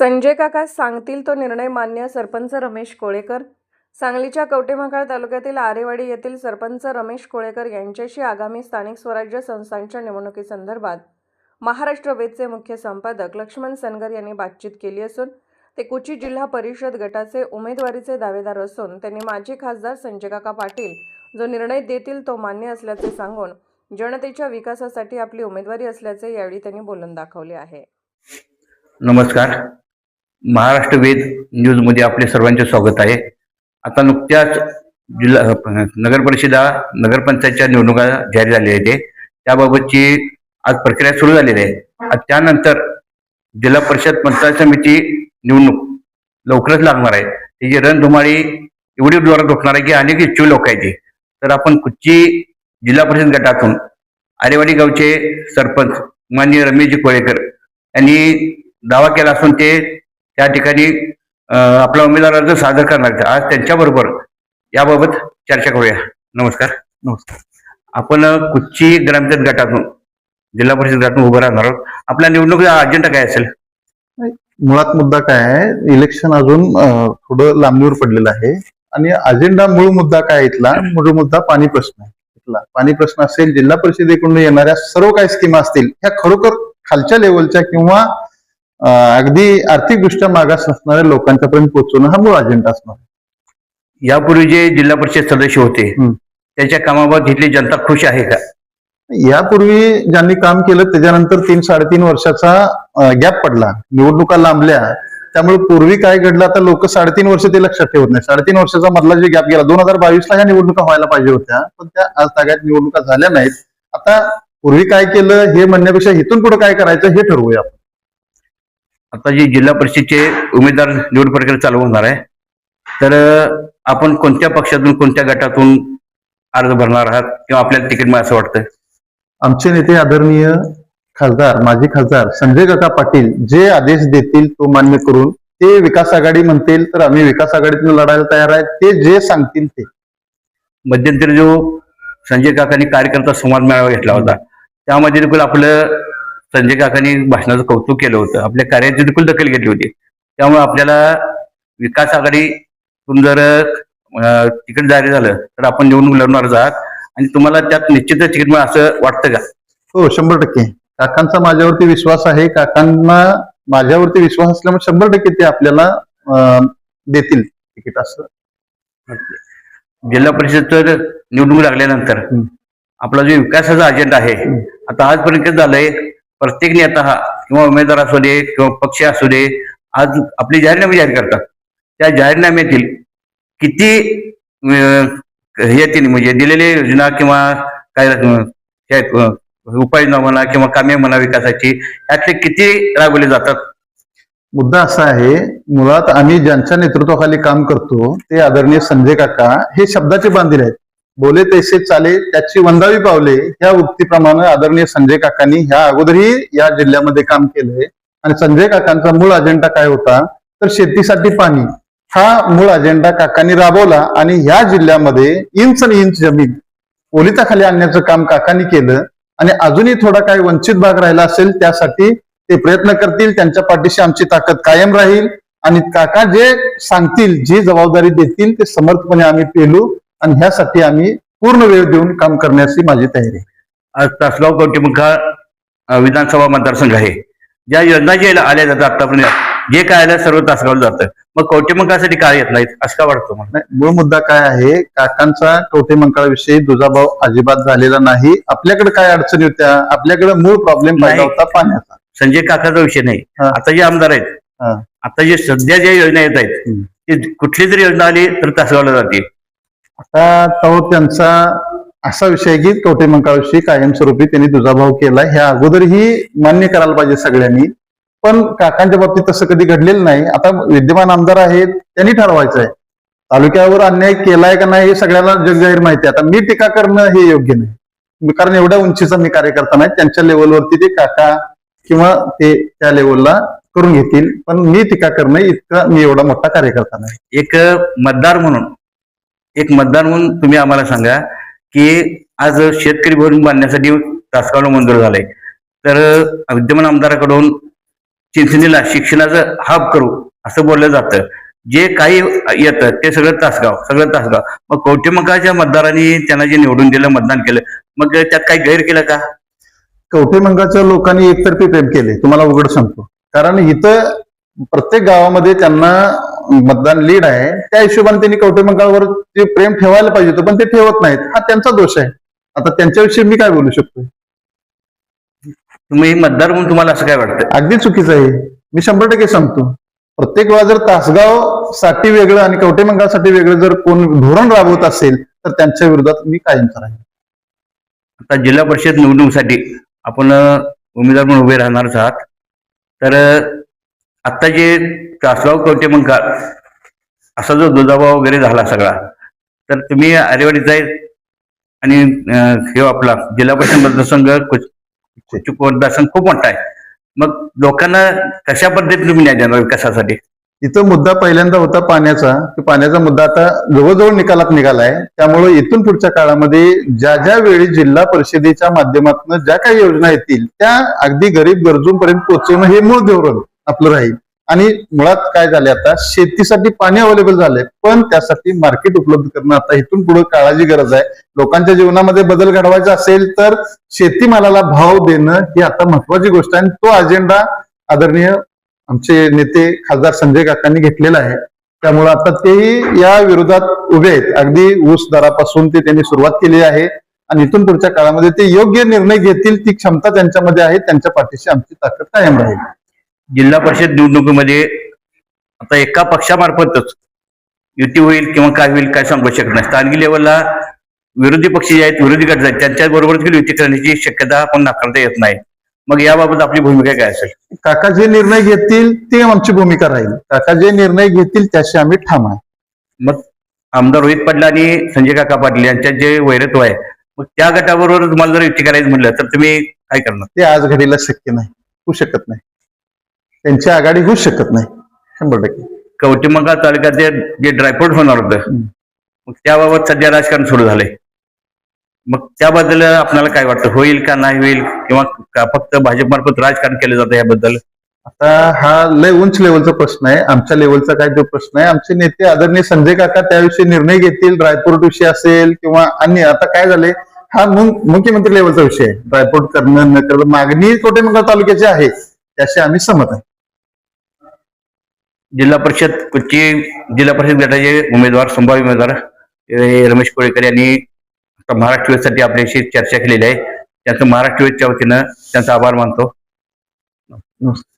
संजय काका सांगतील तो निर्णय मान्य सरपंच रमेश कोळेकर. सांगलीच्या कवटेमहाकाळ तालुक्यातील आरेवाडी येथील सरपंच रमेश कोळेकर यांच्याशी आगामी स्थानिक स्वराज्य संस्थांच्या निवडणुकीसंदर्भात महाराष्ट्र वेदचे मुख्य संपादक लक्ष्मण सनगर यांनी बातचीत केली असून ते कुची जिल्हा परिषद गटाचे उमेदवारीचे दावेदार असून त्यांनी माजी खासदार संजय काका पाटील जो निर्णय देतील तो मान्य असल्याचे सांगून जनतेच्या विकासासाठी आपली उमेदवारी असल्याचे यावेळी त्यांनी बोलून दाखवले आहे. नमस्कार. महाराष्ट्र वेद न्यूजमध्ये आपले सर्वांचे स्वागत आहे. आता नुकत्याच जिल्हा नगर परिषदा नगरपंचायतच्या निवडणुका जाहीर झालेल्या आहेत. त्याबाबतची आज प्रक्रिया सुरू झालेली आहे. त्यानंतर जिल्हा परिषद पंचायत समिती निवडणूक लवकरच लागणार आहे. त्याची रणधुमाळी एवढी जोरात उठणार आहे की अनेक इच्छू लोक आहेत तर आपण कुठची जिल्हा परिषद गटातून आरेवाडी गावचे सरपंच माननीय रमेशजी कोळेकर यांनी दावा केला असून ते त्या ठिकाणी आपला उमेदवार अर्ज सादर करणार. आज त्यांच्याबरोबर याबाबत चर्चा करूया. नमस्कार. नमस्कार. आपण कुच्ची ग्रामपंचायत गटातून जिल्हा परिषद गटातून उभं राहणार आहोत. आपला निवडणुकीचा अजेंडा काय असेल? मुळात मुद्दा काय आहे? इलेक्शन अजून थोडं लांबणीवर पडलेलं आहे. आणि अजेंडा मूळ मुद्दा काय इथला? मूळ मुद्दा पाणी प्रश्न आहे. इथला पाणी प्रश्न असेल जिल्हा परिषदेकडून येणाऱ्या सर्व काही स्कीमा असतील ह्या खरोखर खालच्या लेवलच्या किंवा अगदी आर्थिकदृष्ट्या मागास असणाऱ्या लोकांच्यापर्यंत पोहोचवणं हा मूळ अजेंडा असणार. यापूर्वी जे जिल्हा परिषद सदस्य होते. त्याच्या कामाबाबत इथली जनता खुश आहे का यापूर्वी ज्यांनी काम केलं त्याच्यानंतर तीन साडेतीन वर्षाचा गॅप पडला निवडणुका लांबल्या त्यामुळे पूर्वी काय घडलं आता लोक साडेतीन वर्ष ते लक्षात ठेवत नाही साडेतीन वर्षाचा मधला जे गॅप गेला दोन हजार बावीसला ह्या निवडणुका व्हायला पाहिजे होत्या पण त्या आज ताग्यात निवडणुका झाल्या नाहीत आता पूर्वी काय केलं हे म्हणण्यापेक्षा इथून पुढे काय करायचं हे ठरवूया आपण. आता जी जिल्हा परिषदचे उमेदवार निवड प्रक्रिया चालू होणार आहे तर आपण कोणत्या पक्षातून कोणत्या गटातून अर्ज भरणार आहात किंवा आपल्याला तिकीट मिळेल असं वाटतं आमचे नेते आदरणीय खासदार माजी खासदार संजय काका पाटील जे आदेश देतील तो मान्य करून ते विकास आघाडी म्हणतील तर आम्ही विकास आघाडीतून लढायला तयार आहे. ते जे सांगतील ते. मध्यंतरी जो संजय काकांनी कार्यकर्ता संवाद मेळावा घेतला होता त्यामध्ये देखील आपलं संजय काकांनी भाषणाचं कौतुक केलं होतं. आपल्या कार्याची देखील दखल घेतली होती. त्यामुळे आपल्याला विकास आघाडीतून जर तिकीट जारी झालं तर आपण निवडणूक लढणारच आहात. आणि तुम्हाला त्यात निश्चितच तिकीट मिळेल असं वाटतं का? हो शंभर टक्के. काकांचा माझ्यावरती विश्वास आहे. काकांना माझ्यावरती विश्वास असल्यामुळे शंभर टक्के ते आपल्याला देतील तिकीट असं. जिल्हा परिषद तर निवडणूक लागल्यानंतर. आपला जो विकासाचा अजेंडा आहे. आता आजपर्यंत झालंय? प्रत्येक नेता हा किंवा उमेदवार असू दे किंवा पक्ष असू दे आज आपले जाहीरनामे जाहीर करतात. त्या जाहीरनाम्यातील किती हे येतील म्हणजे दिलेले योजना किंवा काय उपाययोजना म्हणा किंवा कामे म्हणा विकासाची यातले किती राबवले जातात? मुद्दा असा आहे मुळात आम्ही ज्यांच्या नेतृत्वाखाली काम करतो ते आदरणीय संजय काका हे शब्दाचे बांधील आहेत. बोले तैसे चाले त्याची वंदावी पावले ह्या उक्तीप्रमाणे आदरणीय संजय काकांनी ह्या अगोदरही या जिल्ह्यामध्ये काम केलंय. आणि संजय काकांचा मूळ अजेंडा काय होता? तर शेतीसाठी पाणी. हा मूळ अजेंडा काकांनी राबवला आणि ह्या जिल्ह्यामध्ये इंच आणि इंच जमीन ओलिताखाली आणण्याचं काम काकांनी केलं. आणि अजूनही थोडा काही वंचित भाग राहिला असेल त्यासाठी ते प्रयत्न करतील त्यांच्या पाठीशी आमची ताकद कायम राहील. आणि काका जे सांगतील जी जबाबदारी देतील ते समर्थपणे आम्ही पेलू. आणि ह्यासाठी आम्ही पूर्ण वेळ देऊन काम करण्याची माझी तयारी आहे. आज तासगाव कवटेमुखा विधानसभा मतदारसंघ आहे. ज्या योजना जे आल्या जातात आतापर्यंत जे काय आलं सर्व तासगावला जातं. मग कवटेमुखासाठी काय येत नाहीत? असं का वाटतं मला नाही, मूळ मुद्दा काय आहे काकांचा कवठे मंकाळाविषयी दुजाभाव अजिबात झालेला नाही. आपल्याकडे काय अडचणी होत्या? आपल्याकडे मूळ प्रॉब्लेम पाहिला. होता पाण्याचा. संजय काकाचा विषय नाही. आता जे आमदार आहेत. आता जे सध्या ज्या योजना येत आहेत. ते कुठली जरी योजना आली तर तासगावला जाते आता तो त्यांचा असा विषय आहे की कवठे मंकाळाविषयी कायमस्वरूपी त्यांनी दुजाभाव केला ह्या अगोदरही मान्य करायला पाहिजे सगळ्यांनी. पण काकांच्या बाबतीत तसं कधी घडलेलं नाही. आता विद्यमान आमदार आहेत त्यांनी ठरवायचं आहे तालुक्यावर अन्याय केलाय का नाही हे सगळ्याला जगजाहीर माहिती आहे. आता मी टीका करणं हे योग्य नाही. कारण एवढ्या उंचीचा मी कार्यकर्ता नाही. त्यांच्या लेवलवरती ते काका किंवा ते त्या लेवलला करून घेतील. पण मी टीका करणं इतका मी एवढा मोठा कार्यकर्ता नाही. एक मतदार म्हणून एक मतदान म्हणून तुम्ही आम्हाला सांगा की आज शेतकरी भवन बांधण्यासाठी तासगावला मंजूर झालंय. तर विद्यमान आमदाराकडून चिंचणीला शिक्षणाचं हब करू असं बोललं जातं. जे काही येतं ते सगळं तासगाव सगळं तासगाव. मग कवटेमंगाच्या मतदारांनी त्यांना जे निवडून दिलं मतदान केलं मग त्यात काही गैर केलं का? कवटेमंगाच्या लोकांनी एकतर्फी प्रेम केले. तुम्हाला उघड सांगतो. कारण इथं प्रत्येक गावामध्ये त्यांना मतदान लीड आहे त्या हिशोबाने त्यांनी कवठेमंगावर जे प्रेम ठेवायला पाहिजे होतं पण ते ठेवत नाहीत. हा त्यांचा दोष आहे. आता त्यांच्याविषयी मी काय बोलू शकतो तुम्ही मतदार म्हणून तुम्हाला असं काय वाटतं अगदी चुकीचं आहे. मी शंभर टक्के सांगतो. प्रत्येक वेळा जर तासगावसाठी वेगळं आणि कवठेमंगासाठी वेगळं जर कोण धोरण राबवत असेल तर त्यांच्या विरोधात मी कायमचा राहील आता जिल्हा परिषद निवडणुकीसाठी आपण उमेदवार म्हणून उभे राहणारच आहात. तर आत्ता आता जे तासगाव कवटेमंका असा जो दुजाभाव वगैरे झाला सगळा तर तुम्ही आरेवाडीचा आहे आणि हे आपला जिल्हा परिषद मतदारसंघ कुचुक मतदारसंघ खूप मोठा आहे. मग लोकांना कशा पद्धतीने तुम्ही न्याय देणार विकासासाठी? इथं मुद्दा पहिल्यांदा होता पाण्याचा की पाण्याचा मुद्दा आता जवळजवळ निकालात निघालाय. त्यामुळे इथून पुढच्या काळामध्ये ज्या ज्या वेळी जिल्हा परिषदेच्या माध्यमातून ज्या काही योजना येतील त्या अगदी गरीब गरजूंपर्यंत पोहोचवणं हे मूळ धोरण. आपलं राहील. आणि मुळात काय झाले आता? शेतीसाठी पाणी अवेलेबल झालंय पण त्यासाठी मार्केट उपलब्ध करणं आता इथून पुढे काळाची गरज आहे. लोकांच्या जीवनामध्ये बदल घडवायचा असेल तर शेतीमालाला भाव देणं ही आता महत्वाची गोष्ट आहे. आणि तो अजेंडा आदरणीय आमचे नेते खासदार संजय काकांनी घेतलेला आहे. त्यामुळे आता तेही या विरोधात उभे आहेत. अगदी ऊस दरापासून ते त्यांनी सुरुवात केली आहे. आणि इथून पुढच्या काळामध्ये ते योग्य निर्णय घेतील ती क्षमता त्यांच्यामध्ये आहे. त्यांच्या पाठीशी आमची ताकद कायम राहील. जिल्हा परिषद निवडणुकीमध्ये आता एका पक्षामार्फतच युती होईल किंवा काय होईल काय सांगू शकत नाही. स्थानिक लेवलला विरोधी पक्ष जे आहेत विरोधी गट आहेत त्यांच्या बरोबर देखील युती करण्याची शक्यता आपण नाकारता येत नाही. मग याबाबत आपली भूमिका काय असेल? काका जे निर्णय घेतील ते आमची भूमिका राहील. काका जे निर्णय घेतील त्याशी आम्ही ठाम आहे. मग आमदार रोहित पाटील आणि संजय काका पाटील यांच्यात जे वैरत्व आहे मग त्या गटाबरोबर तुम्हाला जर युती करायचं म्हटलं तर तुम्ही काय करणार? ते आज घडीला शक्य नाही. होऊ शकत नाही. त्यांची आघाडी होऊ शकत नाही. शंभर टक्के. कवटेमंगा तालुक्यात जे जे ड्रायफ्रूट होणार होतं. मग त्याबाबत सध्या राजकारण सुरू झालंय. मग त्याबद्दल आपल्याला काय वाटतं? होईल का नाही होईल? किंवा का फक्त भाजपमार्फत राजकारण केलं जातं याबद्दल? आता हा लय उंच लेवलचा प्रश्न आहे. आमच्या लेवलचा काय तो प्रश्न आहे. आमचे नेते आदरणीय संजय काका त्याविषयी निर्णय घेतील. ड्रायपोर्ट विषय असेल किंवा अन्य. आता काय झाले हा मुख्यमंत्री लेवलचा विषय आहे. ड्रायपोर्ट करणं न करणं मागणी कोटेमंगळ तालुक्याची आहे. त्याशी आम्ही सहमत आहे. जिल्हा परिषद कुच्ची जिल्हा परिषद गटाचे उमेदवार संभाव्य उमेदवार रमेश कोळेकर यांनी महाराष्ट्र वेदसाठी आपल्याशी चर्चा केलेली आहे. त्यांचं महाराष्ट्र वेदच्या वतीनं त्यांचा आभार मानतो. नमस्कार.